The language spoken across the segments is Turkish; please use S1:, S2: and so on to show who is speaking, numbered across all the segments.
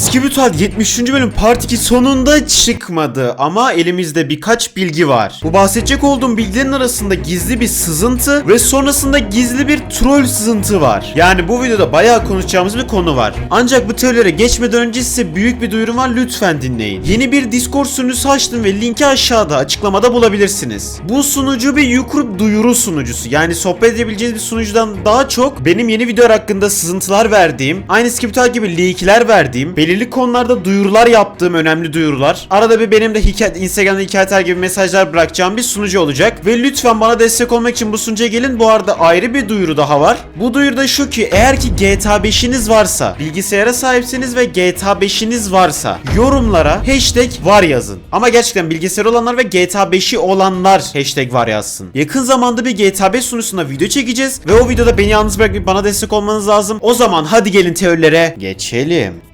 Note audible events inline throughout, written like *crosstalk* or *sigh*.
S1: Skibital 70. bölüm Part 2 sonunda çıkmadı ama elimizde birkaç bilgi var. Bu bahsedecek olduğum bilgilerin arasında gizli bir sızıntı ve sonrasında gizli bir troll sızıntı var. Yani bu videoda bayağı konuşacağımız bir konu var. Ancak bu teorilere geçmeden önce size büyük bir duyurum var lütfen dinleyin. Yeni bir Discord sunucusu açtım ve linki aşağıda açıklamada bulabilirsiniz. Bu sunucu bir YouTube duyuru sunucusu. Yani sohbet edebileceğiniz bir sunucudan daha çok benim yeni videolar hakkında sızıntılar verdiğim, aynı Skibital gibi leakler verdiğim, belirli konularda duyurular yaptığım önemli duyurular. Arada bir benim de hikaye, Instagram'da hikayeler gibi mesajlar bırakacağım bir sunucu olacak. Ve lütfen bana destek olmak için bu sunucuya gelin. Bu arada ayrı bir duyuru daha var. Bu duyuru da şu ki eğer ki GTA 5'iniz varsa, bilgisayara sahipsiniz ve GTA 5'iniz varsa yorumlara hashtag var yazın. Ama gerçekten bilgisayar olanlar ve GTA 5'i olanlar hashtag var yazsın. Yakın zamanda bir GTA 5 sunucusunda video çekeceğiz ve o videoda beni yalnız bırakmayıp bana destek olmanız lazım. O zaman hadi gelin teorilere geçelim.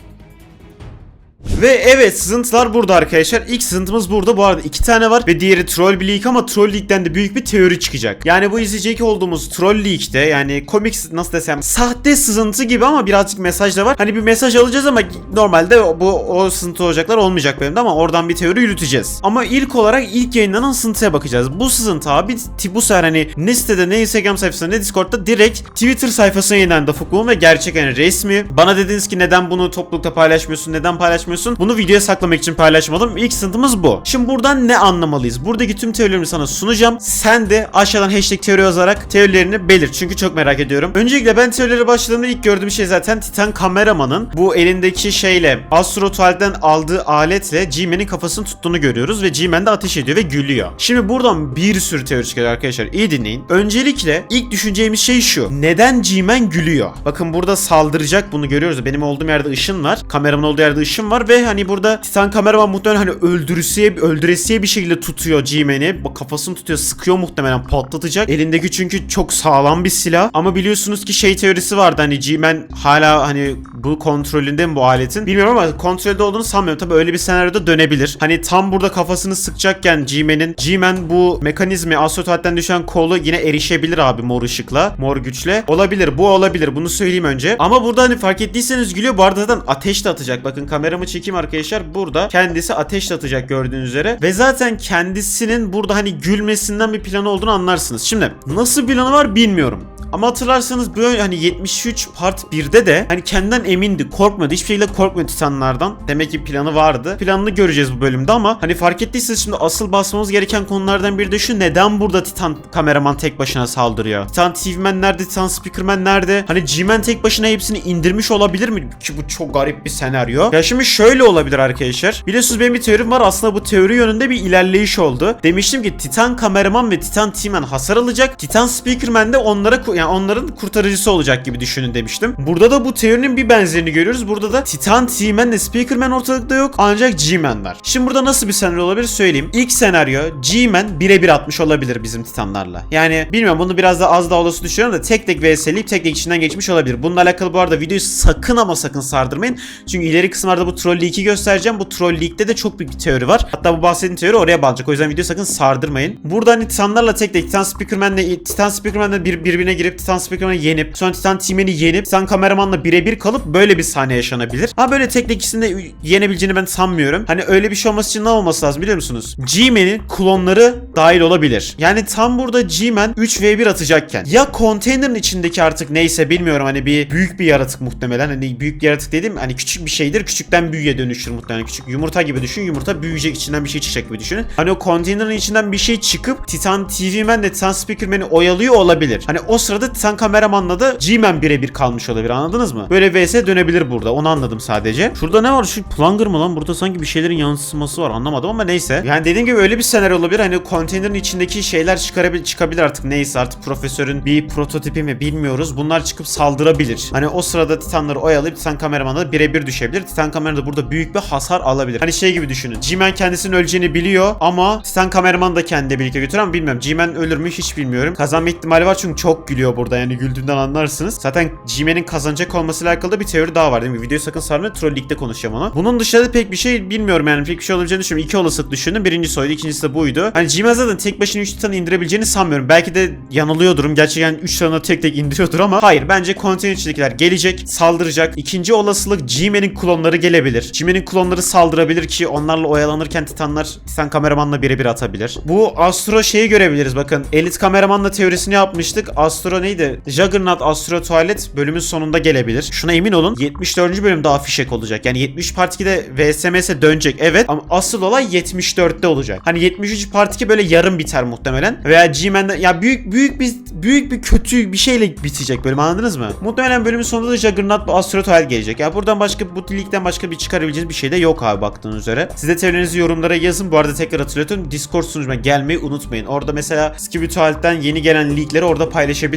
S1: Ve evet sızıntılar burada arkadaşlar. İlk sızıntımız burada. Bu arada iki tane var ve diğeri troll leak ama troll leak'ten de büyük bir teori çıkacak. Yani bu izleyecek olduğumuz troll leak'te yani komik nasıl desem sahte sızıntı gibi ama birazcık mesaj da var. Hani bir mesaj alacağız ama normalde bu o sızıntı olacaklar olmayacak benim de ama oradan bir teori yürüteceğiz. Ama ilk olarak ilk yayınlanan sızıntıya bakacağız. Bu sızıntı abi bu sefer hani ne sitede ne Instagram sayfasında ne Discord'da direkt Twitter sayfasına yayınlandı Fukun ve gerçek yani resmi. Bana dediniz ki neden bunu toplulukta paylaşmıyorsun neden paylaşmıyorsun? Bunu videoya saklamak için paylaşmadım. İlk sızıntımız bu. Şimdi buradan ne anlamalıyız? Buradaki tüm teorilerimi sana sunacağım. Sen de aşağıdan hashtag teori yazarak teorilerini belirt. Çünkü çok merak ediyorum. Öncelikle ben teorilere başladığımda ilk gördüğüm şey zaten Titan kameramanın bu elindeki şeyle Astro Tuvalet'ten aldığı aletle G-Man'in kafasını tuttuğunu görüyoruz ve G-Man de ateş ediyor ve gülüyor. Şimdi buradan bir sürü teori çıkıyor arkadaşlar. İyi dinleyin. Öncelikle ilk düşüneceğimiz şey şu. Neden G-Man gülüyor? Bakın burada saldıracak bunu görüyoruz. Benim olduğum yerde ışın var. Kameramın olduğu yerde ışın var ve hani burada Titan kameraman muhtemelen hani öldürüsüye öldüresiye bir şekilde tutuyor G-Man'i. Kafasını tutuyor, sıkıyor muhtemelen patlatacak. Elindeki çünkü çok sağlam bir silah. Ama biliyorsunuz ki şey teorisi vardı hani G-Man hala hani bu kontrolünde mi bu aletin? Bilmiyorum ama kontrolde olduğunu sanmıyorum. Tabii öyle bir senaryoda dönebilir. Hani tam burada kafasını sıkacakken G-Man'in G-Man bu mekanizmi astrotualetten düşen kolu yine erişebilir abi mor ışıkla, mor güçle. Olabilir. Bu olabilir. Bunu söyleyeyim önce. Ama burada hani fark ettiyseniz gülüyor. Bu arada zaten ateş de atacak. Bakın kameramı çekeyim arkadaşlar. Burada kendisi ateş de atacak gördüğünüz üzere. Ve zaten kendisinin burada hani gülmesinden bir planı olduğunu anlarsınız. Şimdi nasıl planı var bilmiyorum. Ama hatırlarsanız böyle hani 73 part 1'de de hani kendinden emindi, korkmadı. Hiçbir şekilde korkmuyor Titanlardan. Demek ki planı vardı. Planını göreceğiz bu bölümde ama hani fark ettiyseniz şimdi asıl basmamız gereken konulardan biri de şu neden burada Titan kameraman tek başına saldırıyor? Titan TV'men nerede? Titan Speakerman nerede? Hani G-Man tek başına hepsini indirmiş olabilir mi? Ki bu çok garip bir senaryo. Ya şimdi şöyle olabilir arkadaşlar. Biliyorsunuz benim bir teorim var. Aslında bu teori yönünde bir ilerleyiş oldu. Demiştim ki Titan kameraman ve Titan T-Man hasar alacak. Titan Speakerman de onlara yani onların kurtarıcısı olacak gibi düşünün demiştim. Burada da bu teorinin bir benzerini görüyoruz. Burada da Titan T-Man ile Speakerman ortalıkta yok ancak G-Man var. Şimdi burada nasıl bir senaryo olabilir söyleyeyim. İlk senaryo G-Man birebir atmış olabilir bizim Titanlarla. Yani bilmiyorum bunu biraz da az daha olası düşünüyorum da tek tek VS'leyip tek tek içinden geçmiş olabilir. Bununla alakalı bu arada videoyu sakın ama sakın sardırmayın. Çünkü ileri kısımlarda bu Troll Leak'i göstereceğim. Bu Troll Leak'te de çok büyük bir teori var. Hatta bu bahsettiğim teori oraya bağlanacak. O yüzden videoyu sakın sardırmayın. Burada hani Titanlarla tek tek Titan Speakerman'le Titan Speakerman'la bir, birbirine girip Titan Speakerman'ı yenip sonra Titan Team'ini yenip Titan kameramanla birebir kalıp böyle bir sahne yaşanabilir. Ha böyle tek ikisini yenebileceğini ben sanmıyorum. Hani öyle bir şey olması için ne olması lazım biliyor musunuz? G-Man'in klonları dahil olabilir. Yani tam burada G-Man 3v1 atacakken ya konteynerin içindeki artık neyse bilmiyorum hani bir büyük bir yaratık muhtemelen. Hani büyük bir yaratık dedim hani küçük bir şeydir. Küçükten büyüye dönüşür muhtemelen. Küçük yumurta gibi düşün. Yumurta büyüyecek içinden bir şey çıkacak gibi düşünün. Hani o konteynerin içinden bir şey çıkıp Titan TV Man de Titan Speaker Man'i oyalıyor olabilir. Hani o sırada Titan kameramanla da G-Man birebir kalmış olabilir anladınız mı? Böyle vs dönebilir burada. Onu anladım sadece. Şurada ne var? Şu plunger mı lan? Burada sanki bir şeylerin yansıması var. Anlamadım ama neyse. Yani dediğim gibi öyle bir senaryo olabilir. Hani konteynerin içindeki şeyler çıkarabilir, çıkabilir artık neyse artık profesörün bir prototipi mi bilmiyoruz. Bunlar çıkıp saldırabilir. Hani o sırada Titanları oyalayıp Titan kameramanla birebir düşebilir. Titan kameraman da burada büyük bir hasar alabilir. Hani şey gibi düşünün. G-Man kendisinin öleceğini biliyor ama Titan kameraman da kendi birlikte götürüyor ama bilmiyorum. G-Man ölür mü hiç bilmiyorum. Kazanma ihtimali var çünkü çok gülüyor gülüyor burada yani güldüğünden anlarsınız. Zaten G-Man'in kazanacak olmasıyla alakalı bir teori daha var değil mi? Videoyu sakın sarmayın. Troll League'de konuşacağım onu. Bunun dışında da pek bir şey bilmiyorum yani. Pek bir şey olabileceğini düşünüyorum. İki olasılık düşündüm. Birincisi oydu. ikincisi de buydu. Hani G-Man zaten tek başına 3 titanı indirebileceğini sanmıyorum. Belki de yanılıyordurum. Gerçekten 3 titanı tek tek indiriyordur ama hayır. Bence konteyner içindekiler gelecek. Saldıracak. İkinci olasılık G-Man'in klonları gelebilir. G-Man'in klonları saldırabilir ki onlarla oyalanırken titanlar titan kameramanla birebir atabilir. Bu Astro şeyi görebiliriz bakın. Elit kameramanla teorisini yapmıştık. Astro neydi? Juggernaut Astro Tuvalet bölümün sonunda gelebilir. Şuna emin olun. 74. bölüm daha fişek olacak. Yani 73 Part 2'de VSMS'e dönecek. Evet ama asıl olay 74'te olacak. Hani 73 Part 2 böyle yarım biter muhtemelen. Veya G-Man'de ya büyük büyük bir büyük bir kötü bir şeyle bitecek bölüm anladınız mı? Muhtemelen bölümün sonunda da Juggernaut Astro Tuvalet gelecek. Ya buradan başka bu ligden başka bir çıkarabileceğiniz bir şey de yok abi baktığınız üzere. Siz de teorilerinizi yorumlara yazın. Bu arada tekrar hatırlatıyorum. Discord sunucuma gelmeyi unutmayın. Orada mesela Skibidi Tuvalet'ten yeni gelen leakleri orada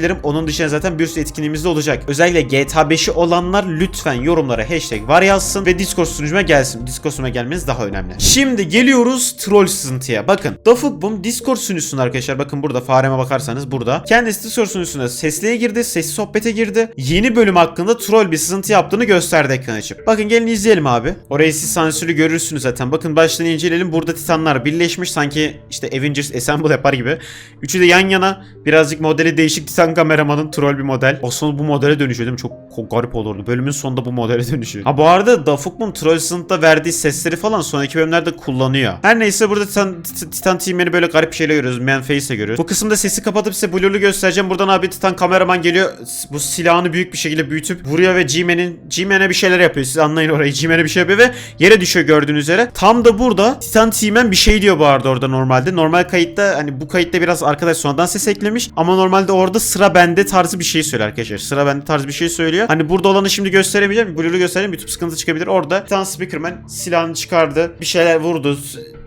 S1: paylaşabilirim. Onun dışında zaten bir sürü etkinliğimiz de olacak. Özellikle GTA 5'i olanlar lütfen yorumlara hashtag var yazsın ve Discord sunucuma gelsin. Discord sunucuma gelmeniz daha önemli. Şimdi geliyoruz troll sızıntıya. Bakın Dafuk Boom Discord sunucusunda arkadaşlar. Bakın burada fareme bakarsanız burada. Kendisi Discord sunucusunda sesliye girdi. Sesli sohbete girdi. Yeni bölüm hakkında troll bir sızıntı yaptığını gösterdi ekran açıp. Bakın gelin izleyelim abi. Orayı siz sansürü görürsünüz zaten. Bakın baştan inceleyelim. Burada titanlar birleşmiş. Sanki işte Avengers Assemble yapar gibi. Üçü de yan yana. Birazcık modeli değişik titan kameramanın troll bir model. O sonra bu modele dönüşüyor değil mi? Çok, garip olurdu. Bölümün sonunda bu modele *laughs* dönüşüyor. Ha bu arada Dafukmun troll sınıfta verdiği sesleri falan sonraki bölümlerde kullanıyor. Her neyse burada Titan, Titan, Team'ini böyle garip şeyler görüyoruz. Manface'e görüyoruz. Bu kısımda sesi kapatıp size Blue'lu göstereceğim. Buradan abi Titan kameraman geliyor. Bu silahını büyük bir şekilde büyütüp vuruyor ve G-Man'in G-Man'e bir şeyler yapıyor. Siz anlayın orayı. G-Man'e bir şey yapıyor ve yere düşüyor gördüğünüz üzere. Tam da burada Titan Team'en bir şey diyor bu arada orada normalde. Normal kayıtta hani bu kayıtta biraz arkadaş sonradan ses eklemiş ama normalde orada sıra bende tarzı bir şey söylüyor arkadaşlar. Sıra bende tarzı bir şey söylüyor. Hani burada olanı şimdi gösteremeyeceğim. Blue'lu göstereyim. YouTube sıkıntı çıkabilir. Orada Titan Speakerman silahını çıkardı. Bir şeyler vurdu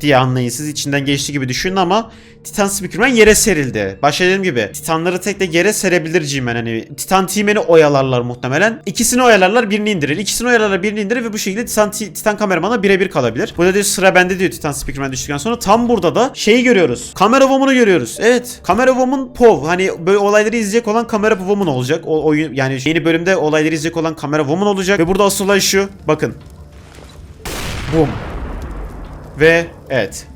S1: diye anlayın. Siz içinden geçti gibi düşünün ama Titan Speakerman yere serildi. Başta dediğim gibi Titanları tek tek yere serebilir G-Man. Hani Titan Team'ini oyalarlar muhtemelen. İkisini oyalarlar birini indirir. İkisini oyalarlar birini indirir ve bu şekilde Titan, Titan kameramana birebir kalabilir. Burada diyor sıra bende diyor Titan Speakerman düştükten sonra. Tam burada da şeyi görüyoruz. Kamera Woman'ı görüyoruz. Evet. Kamera Woman POV. Hani böyle olayları izleyecek olan Kamera Woman olacak. O oyun yani yeni bölümde olayları izleyecek olan Kamera Woman olacak. Ve burada asıl olay şu. Bakın. Boom. Ve evet.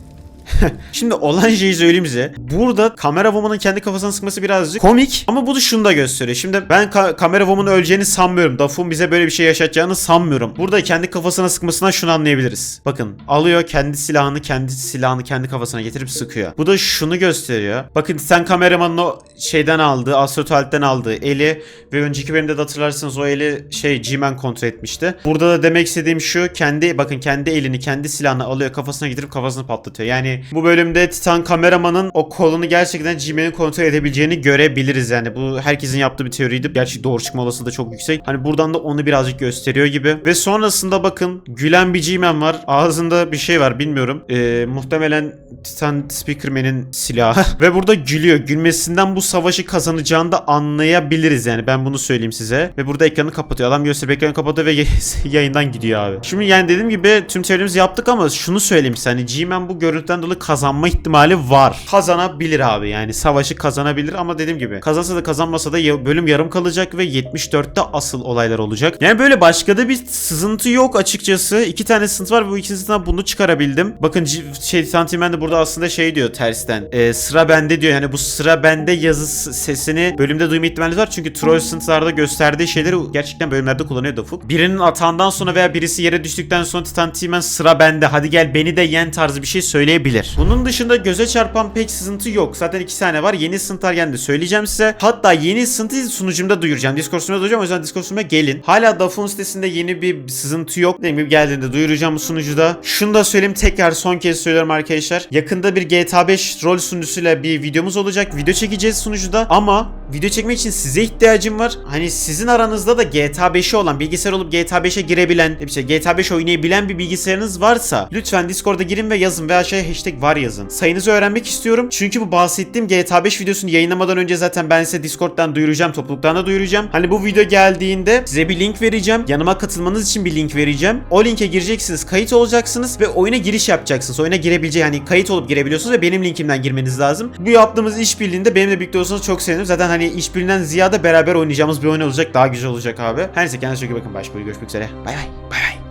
S1: *laughs* Şimdi olan şeyi söyleyeyim size. Burada kamera woman'ın kendi kafasına sıkması birazcık komik ama bu da şunu da gösteriyor. Şimdi ben ka- kamera woman'ın öleceğini sanmıyorum. Dafun bize böyle bir şey yaşatacağını sanmıyorum. Burada kendi kafasına sıkmasından şunu anlayabiliriz. Bakın alıyor kendi silahını kendi silahını kendi kafasına getirip sıkıyor. Bu da şunu gösteriyor. Bakın sen kameramanın o şeyden aldığı, astrotaletten aldığı eli ve önceki bölümde de hatırlarsanız o eli şey G-Man kontrol etmişti. Burada da demek istediğim şu kendi bakın kendi elini kendi silahını alıyor kafasına getirip kafasını patlatıyor. Yani bu bölümde Titan kameramanın o kolunu gerçekten G-Man'in kontrol edebileceğini görebiliriz yani. Bu herkesin yaptığı bir teoriydi. Gerçi doğru çıkma olasılığı da çok yüksek. Hani buradan da onu birazcık gösteriyor gibi. Ve sonrasında bakın gülen bir G-Man var. Ağzında bir şey var bilmiyorum. Ee, muhtemelen Titan Speakerman'in silahı. *laughs* Ve burada gülüyor. Gülmesinden bu savaşı kazanacağını da anlayabiliriz yani. Ben bunu söyleyeyim size. Ve burada ekranı kapatıyor. Adam gösterip ekranı kapatıyor ve *laughs* yayından gidiyor abi. Şimdi yani dediğim gibi tüm teorimizi yaptık ama şunu söyleyeyim size. Hani G-Man bu görüntüden dolayı kazanma ihtimali var. Kazanabilir abi yani. Savaşı kazanabilir ama dediğim gibi kazansa da kazanmasa da bölüm yarım kalacak ve 74'te asıl olaylar olacak. Yani böyle başka da bir sızıntı yok açıkçası. İki tane sızıntı var ve bu ikisinden bunu çıkarabildim. Bakın şey Santimen de burada aslında şey diyor tersten. Ee, sıra bende diyor. Yani bu sıra bende yazı sesini bölümde duyma ihtimali var. Çünkü troll sızıntılarda gösterdiği şeyleri gerçekten bölümlerde kullanıyor Dafuk. Birinin atağından sonra veya birisi yere düştükten sonra Titan Team'en sıra bende. Hadi gel beni de yen tarzı bir şey söyleyebilir. Bunun dışında göze çarpan pek sızıntı yok. Zaten iki tane var. Yeni sızıntılar geldi söyleyeceğim size. Hatta yeni sızıntıyı sunucumda duyuracağım. Discord sunucumda duyuracağım. O yüzden Discord gelin. Hala Dafun sitesinde yeni bir sızıntı yok. Dediğim gibi geldiğinde duyuracağım bu sunucuda. Şunu da söyleyeyim tekrar son kez söylüyorum arkadaşlar. Yakında bir GTA 5 rol sunucusuyla bir videomuz olacak. Video çekeceğiz sunucuda ama video çekmek için size ihtiyacım var. Hani sizin aranızda da GTA 5'i olan bilgisayar olup GTA 5'e girebilen, şey GTA 5 oynayabilen bir bilgisayarınız varsa lütfen Discord'a girin ve yazın ve aşağıya hashtag destek var yazın. Sayınızı öğrenmek istiyorum. Çünkü bu bahsettiğim GTA 5 videosunu yayınlamadan önce zaten ben size Discord'dan duyuracağım. Topluluktan da duyuracağım. Hani bu video geldiğinde size bir link vereceğim. Yanıma katılmanız için bir link vereceğim. O linke gireceksiniz. Kayıt olacaksınız ve oyuna giriş yapacaksınız. Oyuna girebileceği yani kayıt olup girebiliyorsunuz ve benim linkimden girmeniz lazım. Bu yaptığımız işbirliğinde benimle birlikte olsanız çok sevinirim. Zaten hani işbirliğinden ziyade beraber oynayacağımız bir oyun olacak. Daha güzel olacak abi. Her neyse kendinize çok iyi bakın. Başka bir görüşmek üzere. Bay bay. Bay bay.